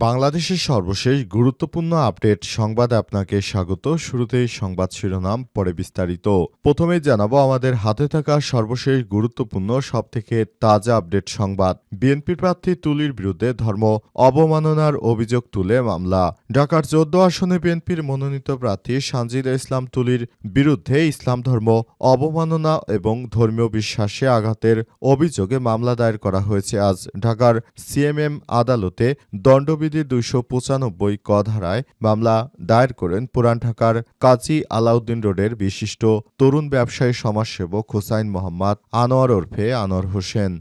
বাংলাদেশের সর্বশেষ গুরুত্বপূর্ণ আপডেট সংবাদে আপনাকে স্বাগত। শুরুতেই সংবাদ শিরোনাম, পরে বিস্তারিত। প্রথমে জানাব, আমাদের হাতে থাকা সর্বশেষ গুরুত্বপূর্ণ, সবথেকে তাজা আপডেট সংবাদ। বিএনপি প্রার্থী তুলির বিরুদ্ধে ধর্ম অবমাননার অভিযোগ তুলে মামলা। ঢাকার চোদ্দ আসনে বিএনপির মনোনীত প্রার্থী সানজিদা ইসলাম তুলির বিরুদ্ধে ইসলাম ধর্ম অবমাননা এবং ধর্মীয় বিশ্বাসে আঘাতের অভিযোগে মামলা দায়ের করা হয়েছে আজ। ঢাকার সিএমএম আদালতে দণ্ডবিধি দুইশো পঁচানব্বই ক ধারায় মামলা দায়ের করেন পুরান ঢাকার কাজী আলাউদ্দিন রোডের বিশিষ্ট তরুণ ব্যবসায়ী সমাজসেবক হুসাইন মোহাম্মদ আনোয়ার ওরফে আনোয়ার হোসেন।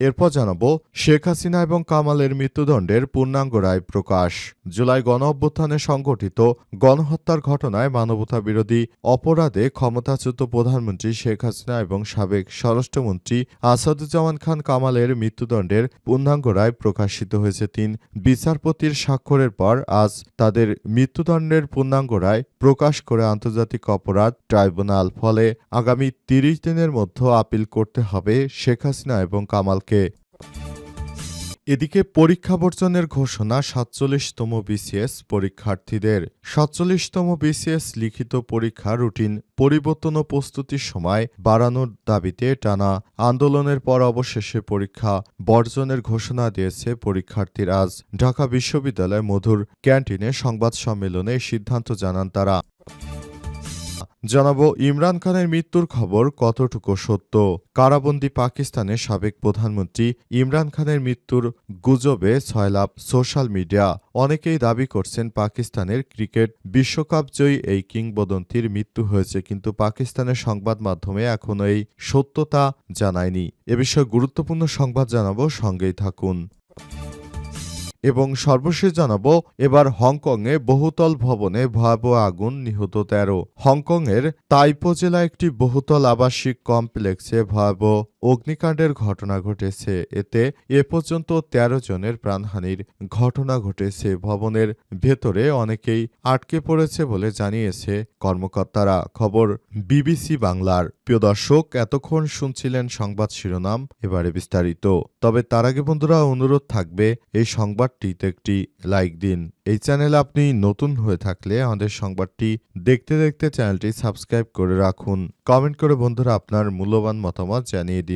এরপর জানাব শেখ হাসিনা এবং কামালের মৃত্যুদণ্ডের পূর্ণাঙ্গ রায় প্রকাশ। জুলাই গণ অভ্যুত্থানে সংঘটিত গণহত্যার ঘটনায় মানবতা বিরোধী অপরাধে ক্ষমতাচ্যুত প্রধানমন্ত্রী শেখ হাসিনা এবং সাবেক স্বরাষ্ট্রমন্ত্রী আসাদুজ্জামান খান কামালের মৃত্যুদণ্ডের পূর্ণাঙ্গ রায় প্রকাশিত হয়েছে তিন বিচারপতির স্বাক্ষরের পর আজ তাদের মৃত্যুদণ্ডের পূর্ণাঙ্গ রায় প্রকাশ করে আন্তর্জাতিক অপরাধ ট্রাইব্যুনাল। ফলে আগামী তিরিশ দিনের মধ্যে আপিল করতে হবে শেখ হাসিনা এবং কামালকে এদিকে পরীক্ষা বর্জনের ঘোষণা সাতচল্লিশতম বিসিএস পরীক্ষার্থীদের। সাতচল্লিশতম বিসিএস লিখিত পরীক্ষা রুটিন পরিবর্তন ও প্রস্তুতির সময় বাড়ানোর দাবিতে টানা আন্দোলনের পর অবশেষে পরীক্ষা বর্জনের ঘোষণা দিয়েছে পরীক্ষার্থীরা। আজ ঢাকা বিশ্ববিদ্যালয় মধুর ক্যান্টিনে সংবাদ সম্মেলনে সিদ্ধান্ত জানান তারা। জানাব ইমরান খানের মৃত্যুর খবর কতটুকু সত্য। কারাবন্দী পাকিস্তানের সাবেক প্রধানমন্ত্রী ইমরান খানের মৃত্যুর গুজবে ছয়লাভ সোশ্যাল মিডিয়া। অনেকেই দাবি করছেন পাকিস্তানের ক্রিকেট বিশ্বকাপ জয়ী এই কিংবদন্তির মৃত্যু হয়েছে, কিন্তু পাকিস্তানের সংবাদ মাধ্যমে এখনও এই সত্যতা জানায়নি। এ বিষয়ে গুরুত্বপূর্ণ সংবাদ জানাব, সঙ্গেই থাকুন। এবং সর্বশেষ জানাব, এবার হংকংয়ে বহুতল ভবনে ভয়াবহ আগুন নিহত তেরো। হংকংয়ের তাইপো জেলা একটি বহুতল আবাসিক কমপ্লেক্সে ভয়াবহ অগ্নিকাণ্ডের ঘটনা ঘটেছে। এতে এ পর্যন্ত ১৩ জনের প্রাণহানির ঘটনা ঘটেছে। ভবনের ভেতরে অনেকেই আটকে পড়েছে বলে জানিয়েছে কর্মকর্তারা। খবর বিবিসি বাংলার। প্রিয় দর্শক, এতক্ষণ শুনছিলেন সংবাদ শিরোনাম, এবারে বিস্তারিত। তবে তার আগে বন্ধুরা, অনুরোধ থাকবে, এই সংবাদটিতে একটি লাইক দিন। এই চ্যানেল আপনি নতুন হয়ে থাকলে আমাদের সংবাদটি দেখতে দেখতে চ্যানেলটি সাবস্ক্রাইব করে রাখুন। কমেন্ট করে বন্ধুরা আপনার মূল্যবান মতামত জানিয়ে দিন।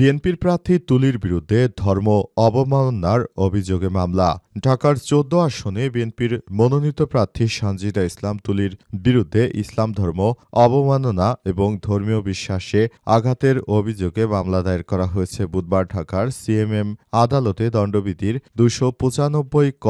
বিএনপির প্রার্থী তুলির বিরুদ্ধে ধর্ম অবমাননার অভিযোগে মামলা। ঢাকার চোদ্দ আসনে বিএনপির মনোনীত প্রার্থী সানজিদা ইসলাম তুলির বিরুদ্ধে ইসলাম ধর্ম অবমাননা এবং ধর্মীয় বিশ্বাসে আঘাতের অভিযোগে মামলা দায়ের করা হয়েছে বুধবার ঢাকার সিএমএম আদালতে দণ্ডবিধির দুশো পঁচানব্বই ক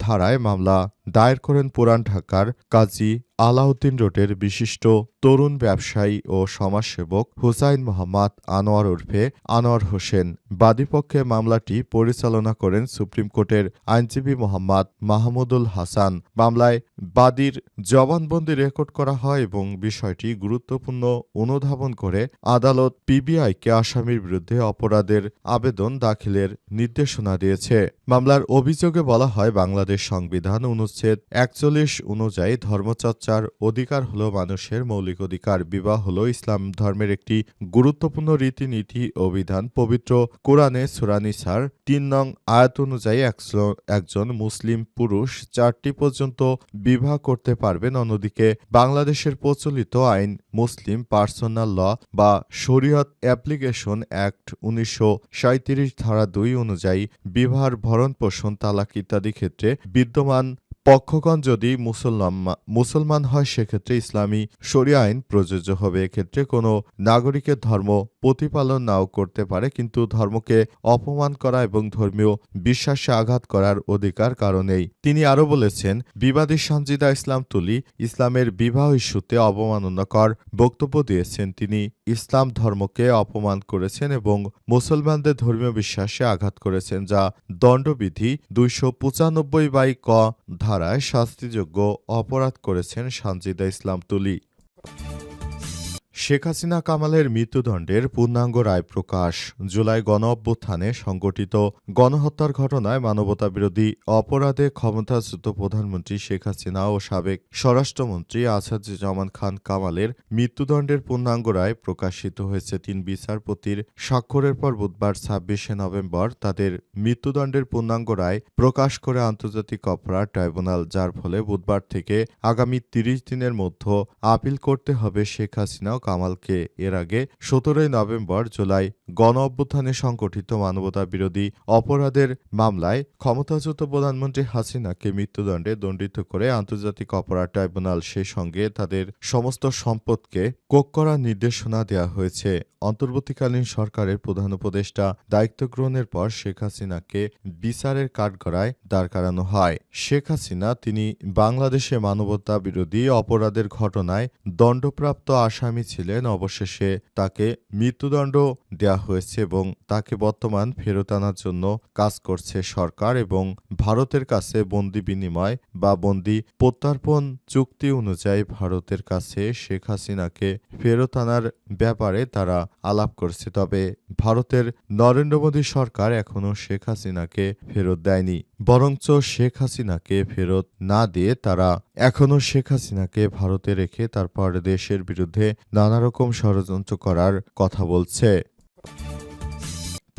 ধারায় মামলা দায়ের করেন পুরান ঢাকার কাজী আলাউদ্দিন রোডের বিশিষ্ট তরুণ ব্যবসায়ী ও সমাজসেবক হুসাইন মোহাম্মদ আনোয়ার ওরফে আনোয়ার হোসেন বাদীপক্ষে মামলাটি পরিচালনা করেন সুপ্রিম কোর্টের আইনজীবী মোহাম্মদ মাহমুদুল হাসান। মামলায় বাদীর জবানবন্দি রেকর্ড করা হয় এবং বিষয়টি গুরুত্বপূর্ণ অনুধাবন করে আদালত পিবিআইকে আসামির বিরুদ্ধে অপরাধের আবেদন দাখিলের নির্দেশনা দিয়েছে। মামলার অভিযোগে বলা হয়, বাংলাদেশ সংবিধান অনুচ্ছেদ একচল্লিশ অনুযায়ী ধর্মচর্চার অধিকার হল মানুষের মৌলিক অধিকার। বিবাহ হল ইসলাম ধর্মের একটি গুরুত্বপূর্ণ রীতিনীতি ও বিধান। পবিত্র কোরআনে সুরানিসার তিন নং আয়াত অনুযায়ী একজন- মুসলিম পুরুষ চারটি পর্যন্ত বিবাহ করতে পারবেন। অন্যদিকে বাংলাদেশের প্রচলিত আইন মুসলিম পার্সোনাল ল বা শরীয়ত অ্যাপ্লিকেশন অ্যাক্ট উনিশশো ধারা দুই অনুযায়ী বিবাহের ভরণ পোষণ তালাক ইত্যাদি ক্ষেত্রে বিদ্যমান পক্ষগণ যদি মুসলমান মুসলমান হয়, সেক্ষেত্রে ইসলামী শরিয়া আইন প্রযোজ্য হবে। এক্ষেত্রে কোনো নাগরিকের ধর্ম প্রতিপালন নাও করতে পারে, কিন্তু ধর্মকে অপমান করা এবং ধর্মীয় বিশ্বাসে আঘাত করার অধিকার কারণেই। তিনি আরও বলেছেন, বিবাদী সঞ্জিদা ইসলাম তুলি, ইসলামের বিবাহ ইস্যুতে অবমাননাকর বক্তব্য দিয়েছেন। তিনি ইসলাম ধর্মকে অপমান করেছেন এবং মুসলমানদের ধর্মীয় বিশ্বাসে আঘাত করেছেন, যা দণ্ডবিধি দুইশো পঁচানব্বই বাই ক ধারায় শাস্তিযোগ্য অপরাধ করেছেন সানজিদা ইসলাম তুলি। শেখ হাসিনা কামালের মৃত্যুদণ্ডের পূর্ণাঙ্গ রায় প্রকাশ। জুলাই গণ অভ্যুত্থানে সংগঠিত গণহত্যার ঘটনায় মানবতাবিরোধী অপরাধে ক্ষমতাচ্যুত প্রধানমন্ত্রী শেখ হাসিনা ও সাবেক স্বরাষ্ট্রমন্ত্রী আসাদুজ্জামান খান কামালের মৃত্যুদণ্ডের পূর্ণাঙ্গ রায় প্রকাশিত হয়েছে তিন বিচারপতির স্বাক্ষরের পর বুধবার ছাব্বিশে নভেম্বর তাদের মৃত্যুদণ্ডের পূর্ণাঙ্গ রায় প্রকাশ করে আন্তর্জাতিক অপরাধ ট্রাইব্যুনাল, যার ফলে বুধবার থেকে আগামী তিরিশ দিনের মধ্যে আপিল করতে হবে শেখ হাসিনা কামালকে এর আগে সতেরোই নভেম্বর জুলাই গণ অভ্যুত্থানে সংগঠিত মানবতা বিরোধী অপরাধের মামলায় ক্ষমতাচ্যুত প্রধানমন্ত্রী হাসিনাকে মৃত্যুদণ্ডে দণ্ডিত করে আন্তর্জাতিক অপরাধ ট্রাইব্যুনাল সেই সঙ্গে তাদের সমস্ত সম্পদকে কোক করার নির্দেশনা দেওয়া হয়েছে। অন্তর্বর্তীকালীন সরকারের প্রধান উপদেষ্টা দায়িত্ব গ্রহণের পর শেখ হাসিনাকে বিচারের কাঠগড়ায় দাঁড় করানো হয়। শেখ হাসিনা তিনি বাংলাদেশে মানবতা বিরোধী অপরাধের ঘটনায় দণ্ডপ্রাপ্ত আসামি ছিলেন। অবশেষে তাকে মৃত্যুদণ্ড দেওয়া হয়েছে এবং তাকে বর্তমান ফেরত আনার জন্য কাজ করছে সরকার এবং ভারতের কাছে বন্দি বিনিময় বা বন্দি প্রত্যার্পণ চুক্তি অনুযায়ী ভারতের কাছে শেখ হাসিনাকে ফেরত আনার ব্যাপারে তারা আলাপ করছে। তবে ভারতের নরেন্দ্র মোদী সরকার এখনও শেখ হাসিনাকে ফেরত দেয়নি। বরঞ্চ শেখ হাসিনাকে ফেরত না দিয়ে তারা এখনও শেখ হাসিনাকে ভারতে রেখে তারপর দেশের বিরুদ্ধে নানা রকম ষড়যন্ত্র করার কথা বলছে।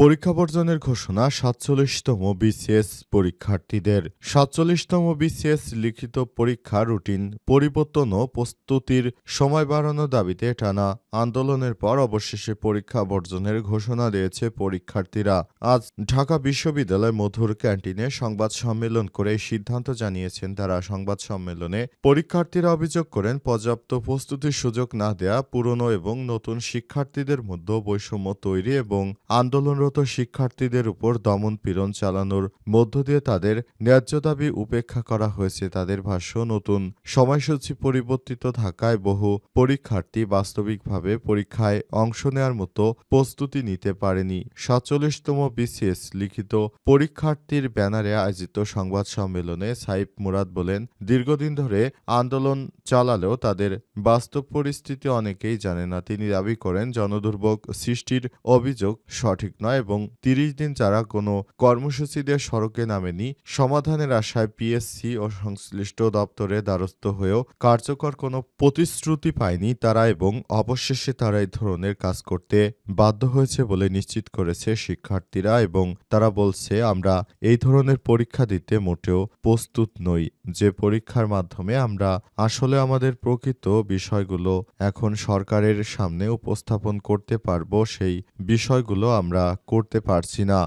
পরীক্ষা বর্জনের ঘোষণা সাতচল্লিশতম বিসিএস পরীক্ষার্থীদের। সাতচল্লিশতম বিসিএস লিখিত পরীক্ষা রুটিন পরিবর্তন ও প্রস্তুতির সময় বাড়ানোর দাবিতে টানা আন্দোলনের পর অবশেষে পরীক্ষা বর্জনের ঘোষণা দিয়েছে পরীক্ষার্থীরা। আজ ঢাকা বিশ্ববিদ্যালয় মধুর ক্যান্টিনে সংবাদ সম্মেলন করে সিদ্ধান্ত জানিয়েছেন তারা। সংবাদ সম্মেলনে পরীক্ষার্থীরা অভিযোগ করেন, পর্যাপ্ত প্রস্তুতির সুযোগ না দেয়া পুরনো এবং নতুন শিক্ষার্থীদের মধ্যে বৈষম্য তৈরি এবং আন্দোলনরত শিক্ষার্থীদের উপর দমন পীড়ন চালানোর মধ্য দিয়ে তাদের ন্যায্য দাবি উপেক্ষা করা হয়েছে। তাদের ভাষ্য, নতুন সময়সূচি পরিবর্তিত থাকায় বহু পরীক্ষার্থী বাস্তবিকভাবে পরীক্ষায় অংশ নেওয়ার মতো প্রস্তুতি নিতে পারেনি। সাতচল্লিশতম বিসিএস লিখিত পরীক্ষার্থীর ব্যানারে আয়োজিত সংবাদ সম্মেলনে সাইফ মুরাদ বলেন, দীর্ঘদিন ধরে আন্দোলন চালালেও তাদের বাস্তব পরিস্থিতি অনেকেই জানে না। তিনি দাবি করেন, জনদুর্ভোগ সৃষ্টির অভিযোগ সঠিক নয়। এবং তিরিশ দিন যারা কোনো কর্মসূচি দিয়ে সড়কে নামেনি। সমাধানের আশায় পিএসসি ও সংশ্লিষ্ট দপ্তরে দ্বারস্থ হয়েও কার্যকর কোনো প্রতিশ্রুতি পায়নি তারা এবং অবশেষে তারা এই ধরনের কাজ করতে বাধ্য হয়েছে বলে নিশ্চিত করেছে শিক্ষার্থীরা এবং তারা বলছে, আমরা এই ধরনের পরীক্ষা দিতে মোটেও প্রস্তুত নই। যে পরীক্ষার মাধ্যমে আমরা আসলে আমাদের প্রকৃত বিষয়গুলো এখন সরকারের সামনে উপস্থাপন করতে পারব, সেই বিষয়গুলো আমরা করতে পারছি না।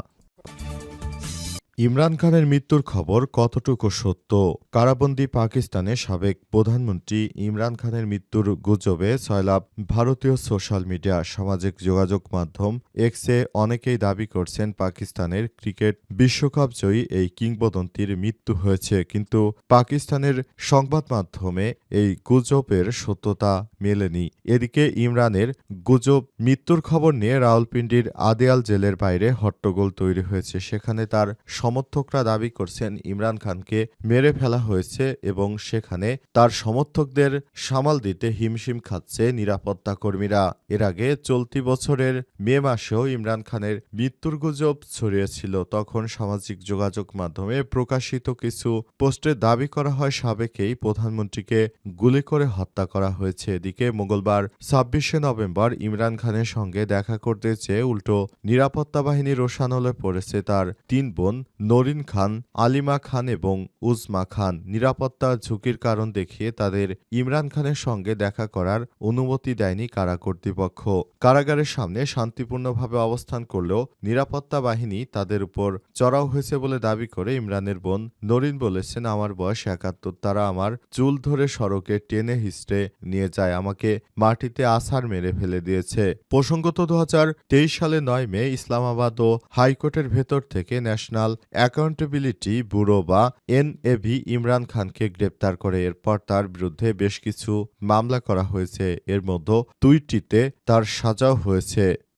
ইমরান খানের মৃত্যুর খবর কতটুকু সত্য? কারাবন্দী পাকিস্তানে সাবেক প্রধানমন্ত্রী ইমরান খানের মৃত্যুর গুজবে সয়লাভ ভারতীয় সোশ্যাল মিডিয়া, সামাজিক যোগাযোগ মাধ্যম এক্সে অনেকেই দাবি করছেন পাকিস্তানের ক্রিকেট বিশ্বকাপ জয়ী এই কিংবদন্তির মৃত্যু হয়েছে। কিন্তু পাকিস্তানের সংবাদ মাধ্যমে এই গুজবের সত্যতা মেলেনি। এদিকে ইমরানের গুজব মৃত্যুর খবর নিয়ে রাওয়ালপিন্ডির আদিয়াল জেলের বাইরে হট্টগোল তৈরি হয়েছে। সেখানে তার সমর্থকরা দাবি করছেন ইমরান খানকে মেরে ফেলা হয়েছে এবং সেখানে তার সমর্থকদের সামাল দিতে হিমশিম খাচ্ছে নিরাপত্তা কর্মীরা। এর আগে চলতি বছরের মে মাসেও ইমরান খানের মৃত্যুর গুজব ছড়িয়েছিল। তখন সামাজিক যোগাযোগ মাধ্যমে প্রকাশিত কিছু পোস্টে দাবি করা হয়, সাবেকেই প্রধানমন্ত্রীকে গুলি করে হত্যা করা হয়েছে। এদিকে মঙ্গলবার ছাব্বিশে নভেম্বর ইমরান খানের সঙ্গে দেখা করতে চেয়ে উল্টো নিরাপত্তা বাহিনী রোশানলে পড়েছে তার তিন বোন নরিন খান, আলিমা খান এবং উজমা খান নিরাপত্তার ঝুঁকির কারণ দেখিয়ে তাদের ইমরান খানের সঙ্গে দেখা করার অনুমতি দেয়নি কারা কর্তৃপক্ষ। কারাগারের সামনে শান্তিপূর্ণভাবে অবস্থান করলেও নিরাপত্তা বাহিনী তাদের উপর চড়াও হয়েছে বলে দাবি করে ইমরানের বোন নরিন বলেছেন, আমার বয়স একাত্তর, তারা আমার চুল ধরে সড়কে টেনে হিস্টে নিয়ে যায়, আমাকে মাটিতে আছাড় মেরে ফেলে দিয়েছে। প্রসঙ্গত দু হাজার তেইশ সালে নয় মে ইসলামাবাদ ও হাইকোর্টের ভেতর থেকে ন্যাশনাল অ্যাকাউন্টেবিলিটি ব্যুরো বা এনএভি ইমরান খানকে গ্রেপ্তার করে। এরপর তার বিরুদ্ধে বেশ কিছু মামলা করা হয়েছে। এর মধ্যে দুইটিতে তার সাজাও হয়েছে।